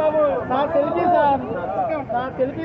బాబు నా తెలిపి సార్ నా తెలిపి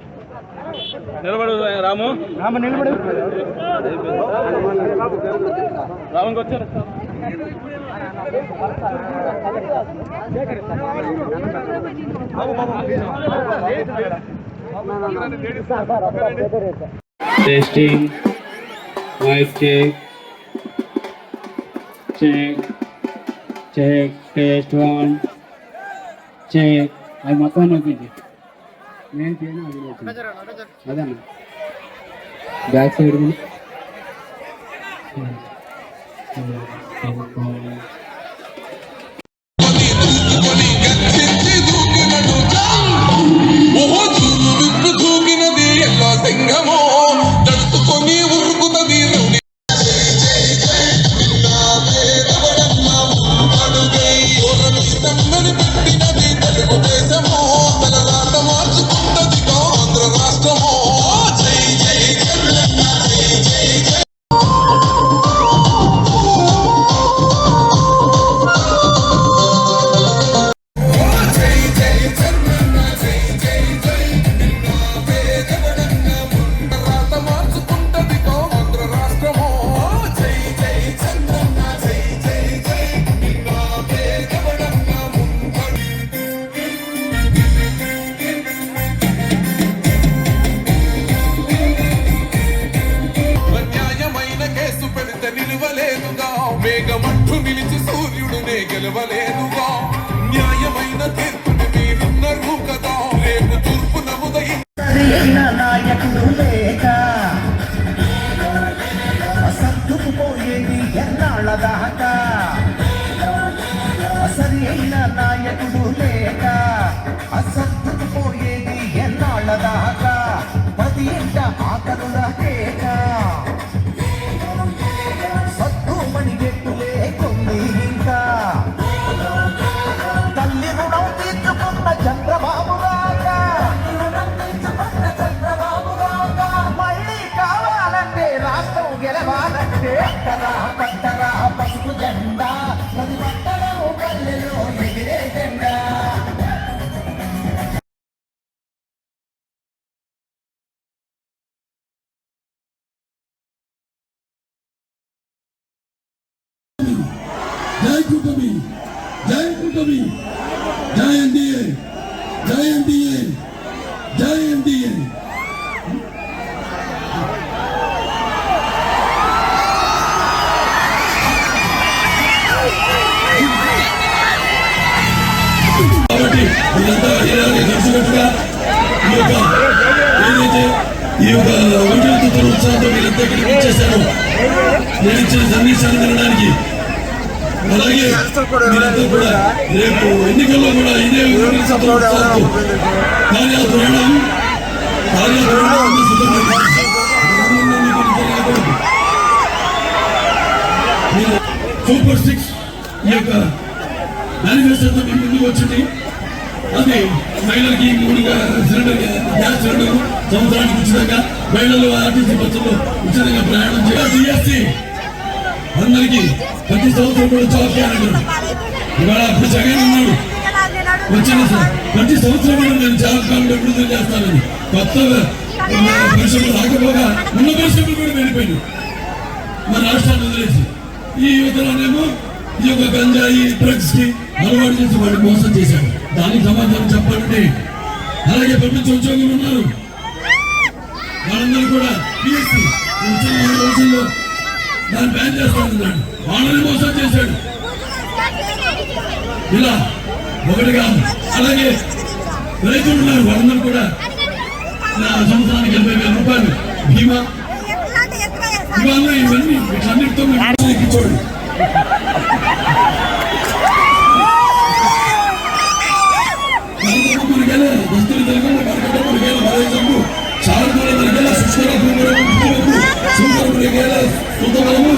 నిలబడు రాము. రామ నిలబడి. రాముకి వచ్చారు testing mic check check check test one check అది మొత్తం నొప్పింది నేను చేయను అది నొప్పింది అదన్న. బ్యాక్ సైడ్ జై కుటుంబి జై కుటుంబి జై ఎన్డీఏ జై ఎన్డీఏ. జై ఎన్డీఏ కాబట్టి ఇలాగే ఈ యొక్క ఏదైతే ఈ యొక్క ఉత్సాహంతో మీరంతా ఇక్కడికి వచ్చేసారు నేను ఇచ్చిన సందేశాన్ని వినడానికి అలాగే మీరంతా కూడా రేపు ఎన్నికల్లో కూడా ఇదే ఉత్సాహంతో కార్యాలయం వెళ్ళడం సూపర్ సిక్స్ ఈ యొక్క మేనిఫెస్టోతో మీ ముందుకు వచ్చింది అది మహిళలకి మూడుగా సిలిండర్ గ్యాస్ సిలిండర్ సంవత్సరానికి ఉచితంగా మహిళలు ఆర్టీసీ బస్సుల్లో ఉచితంగా ప్రయాణం చేయాలి జిఎస్టీ అందరికీ ప్రతి సంవత్సరం కూడా జాబ్ క్యాలెండర్ ఇవాళ ఇప్పుడు జగన్ అన్నాడు వచ్చిన స- ప్రతి సంవత్సరం కూడా నేను జాబ్ క్యాలెండర్ విడుదల చేస్తానని. కొత్త పరిశ్రమలు రాకపోగా ఉన్న పరిశ్రమలు కూడా వెళ్ళిపోయింది మన రాష్ట్రాన్ని వదిలేసి. ఈ యువతలోనేమో ఈ యొక్క గంజాయి డ్రగ్స్కి అలవాటు చేసి వాళ్ళు మోసం చేశారు. దానికి సమాధానం చెప్పాలంటే అలాగే ప్రభుత్వ ఉద్యోగులు ఉన్నారు. వాళ్ళందరూ కూడా పిఎస్సి రోజుల్లో దాన్ని బ్యాన్ చేస్తానన్నాడు వాళ్ళని మోసం చేశాడు. ఇలా ఒకటి కాదు. అలాగే రైతులు ఉన్నారు. వాళ్ళందరూ కూడా నా సంవత్సరానికి ఎనభై వేల రూపాయలు భీమా ఇవాళ ఇవన్నీ వీటన్నిటితో మీరు ఎక్కించోడు మనకెల దస్తులు తెలుగు మనకంటే మనకేల మరేజంబు శారదూల మనకేల ಅಂತ ನಾನು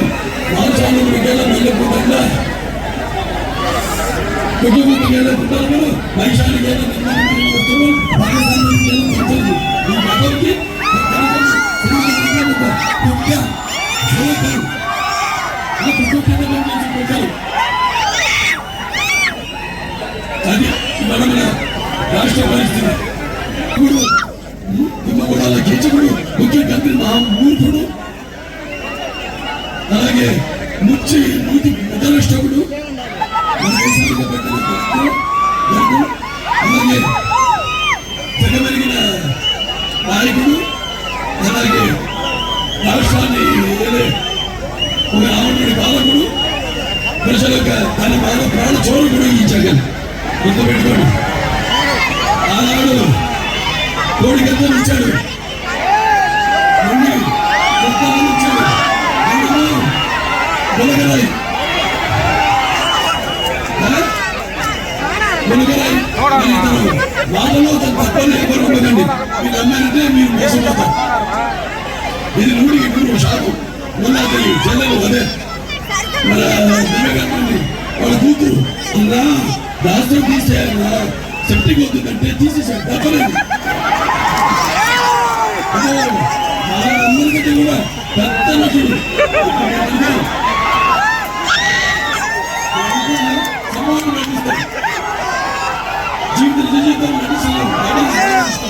ವಾಲ್ಸಾಂಗ್ ಬಗ್ಗೆಲ್ಲ ಮೇಲೆ ಕೂತಾಗ ಮುಖ್ಯಮಂತ್ರಿಗೆಲ್ಲ ಕೂತಾಗ ವೈಶಾಲಿಗೆಲ್ಲ ಪಾಕಿಸ್ತಾನದಲ್ಲಿ ಕೊಡ್ಬೋದು ಈ ಬಗ್ಗೆ ಮುಖ್ಯ ಆ ಕುಟುಂಬದ ಬಗ್ಗೆ వాళ్ళలో తప్పని ఎవరు ఉండదండి మీరు అమ్మారంటే మీరు మోసపోతారు. ఇది నూటికి నూరు శాతం ఉన్నది చెల్లెలు అదే మన వివేకానంది వాళ్ళ కూతురు. అన్నా రాష్ట్రం తీసేయాలన్నా సెప్టిక్ అవుతుందంటే తీసేసాడు తప్పలేదు. అదే, వాళ్ళందరికంటే కూడా పెద్ద నటుడు Osmanlı Medistan. Cimdir Cicik'ten Medistan. Medistan.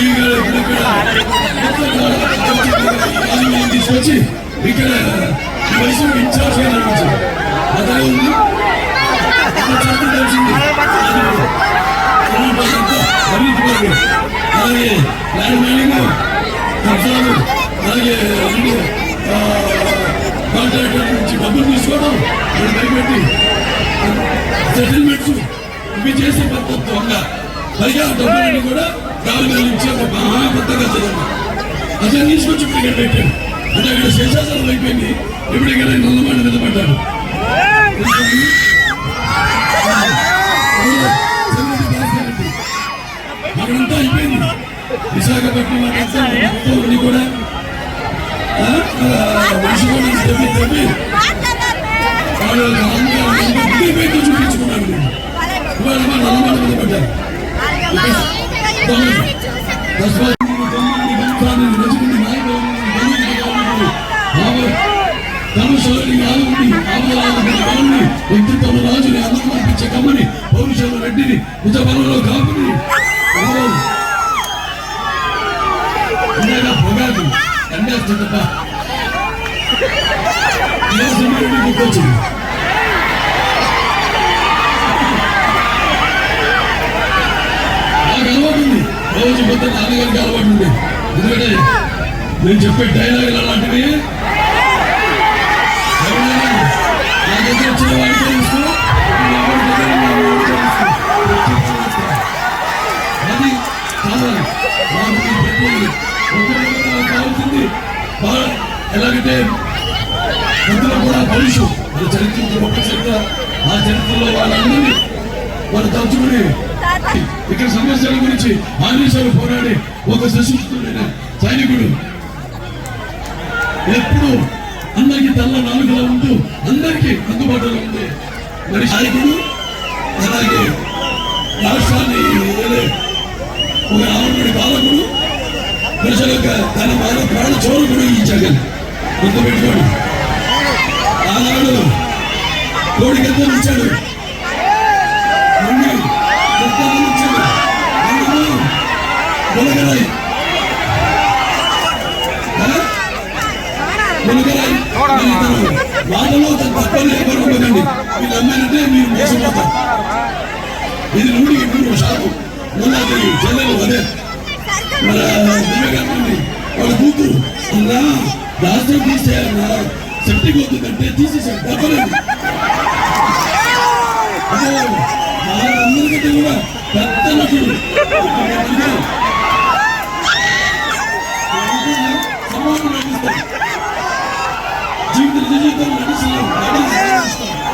İyi göre güle güle. 아니 이 디스코치 이렇게 벌써 민차 제가 나오지 맞아요 언니? 이거 잘못 던진데 오늘 봤는데 머리 두고 나에게 나를 말리고 감사하고 나에게 그리고 어 డబ్బులు తీసుకోవడం. వాళ్ళు భయపెట్టి. సెటిల్మెంట్స్ ఇవి చేసే పెద్ద దొంగ. పైగా డబ్బులన్నీ కూడా గాలి కలిగించి ఒక మహాబద్ధంగా చదవండి అదే తీసుకొచ్చి ఇక్కడ పెట్టాడు అంటే అక్కడ శేషాచలం అయిపోయింది. ఇప్పుడు ఇక్కడ నల్లమాట నిలబడ్డాడు అక్కడంతా అయిపోయింది. విశాఖపట్నం అక్కడంతా మొత్తం కూడా ఆ, ఆ, మనిషి కూడా వ్యక్తిత్వం రాజుని అందం అనిపించే కమ్మని పౌరుషాల రెడ్డిని నిజ కాపుని గుర్తొచ్చింది నాకు అలవాటు ఉంది రోజు పొద్దున్న నాన్నగారికి అలవాటు ఉంది. ఎందుకంటే నేను చెప్పే డైలాగులు అలాంటివి నా దగ్గర వచ్చిన వాడికి తెలుసు అది కావాలి నాకు ప్రతి కావాల్సింది. ఎలాగంటే ఆ చరిత్రలో వాళ్ళందరినీ వాళ్ళు తలుచుకుని ఇక్కడ సమస్యల గురించి ఆదేశాలు పోరాడి ఒక సశిస్తుడైన సైనికుడు. ఎప్పుడు అందరికీ తల్ల నాలుగులా ఉంటూ అందరికీ అందుబాటులో ఉంది మరి సైనికుడు అలాగే రాష్ట్రాన్ని ఒక రావణుడి బాలకుడు ప్రజల యొక్క తన బాధ ప్రాణ చోరుకుడు ఈ జగన్ గుర్తుపెట్టుకోండి. ఆనాడు కోడి ఇచ్చాడు ఇచ్చాడు మునగరాయి. మునగరాయి వాళ్ళలో తప్పని ఎవరు మీరు అమ్మారంటే మీరు మోసపోతారు. ఇది నూటికి నూరు శాతం ఉన్నది చెల్లెలు అదే మన వివేకానంది వాళ్ళ కూతురు. అన్నా తీసేయాలన్నా తీసేసాడు జీవిత నిజ జీవితం నటిస్తలేవు నటిస్తాడు